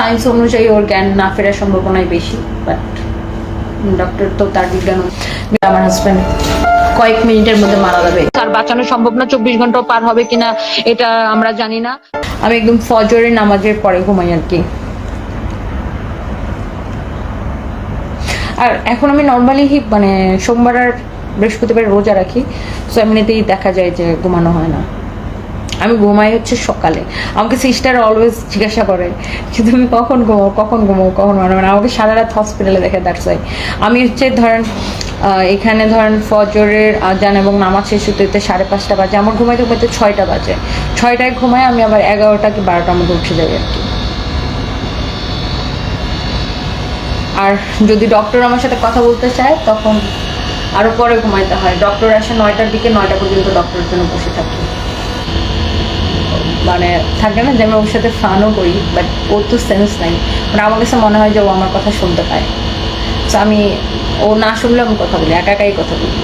Science অনুযায়ী ওর জ্ঞান না ফেরার সম্ভাবনাই বেশি বাট ডক্টর তো তার বিজ্ঞান আমার হাজব্যান্ড কয়েক মিনিটের মধ্যে মারা যাবে। তার বাঁচানো সম্ভব না চব্বিশ ঘণ্টা পার হবে কিনা এটা আমরা জানি না। আমি একদম ফজরের নামাজের পরে ঘুমাই আর কি আর এখন আমি নর্মালি মানে সোমবার আর বৃহস্পতিবার রোজা রাখি সো এমনিতেই দেখা যায় যে ঘুমানো হয় না। আমি ঘুমাই হচ্ছে সকালে। আমাকে সিস্টার অলওয়েজ জিজ্ঞাসা করে, যে তুমি কখন ঘুমাও কখন ঘুমাও, কখন মানে আমাকে সারা রাত হসপিটালে দেখে দ্যাটস ওয়াই আমি হচ্ছে ধরেন এখানে ধরেন ফজরের আজান এবং নামাজ শেষ হতে সাড়ে পাঁচটা বাজে। আমার ঘুমাইতে ঘুমাইতে ছয়টা বাজে। ছয়টায় ঘুমাই, আমি আবার এগারোটা কি বারোটার মধ্যে উঠে যাই আর কি। আর যদি ডক্টর আমার সাথে কথা বলতে চায়, তখন আরও পরে ঘুমাইতে হয়। ডক্টর আসে নয়টার দিকে, নয়টা পর্যন্ত ডক্টরের জন্য বসে থাকি। মানে থাকে না যে আমি ওর সাথে ফানও করি বাট ওর তো সেন্স নাই। মানে আমার কাছে মনে হয় যে ও আমার কথা শুনতে পায়। তো আমি, ও না শুনলে আমি কথা বলি, একা একাই কথা বলি।